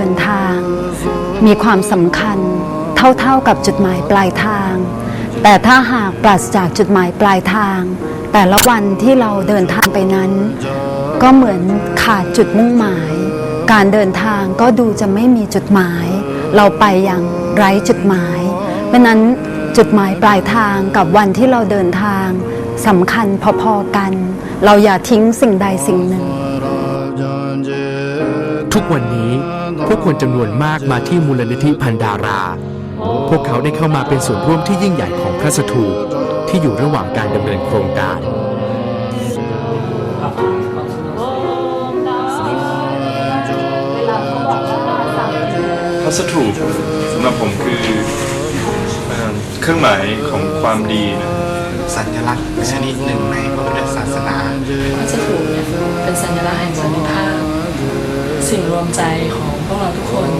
ดินทาง มีความสำคัญเท่าๆกับจุดหมายปลายทาง แต่ถ้าหากปราศจากจุดหมายปลายทาง แต่ละวันที่เราเดินทางไปนั้น ก็เหมือนขาดจุดมุ่งหมาย การเดินทางก็ดูจะไม่มีจุดหมาย เราไปอย่างไร้จุดหมาย เพราะฉะนั้นจุดหมายปลายทางกับวันที่เราเดินทางสำคัญพอๆกัน เราอย่าทิ้งสิ่งใดสิ่งหนึ่ง ทุกวันนี้ผู้คนจำนวนมากมาที่มูลนิธิพันดารา พวกเขาได้เข้ามาเป็นส่วนร่วมที่ยิ่งใหญ่ของพระสถูปที่อยู่ระหว่างการดำเนินโครงการ พระสถูปสำหรับผมคือเอ่อเครื่องหมายของความดีนะ สัญลักษณ์ชนิดหนึ่งในพระพุทธศาสนา สิ่งรวมใจของพวกเราทุกคน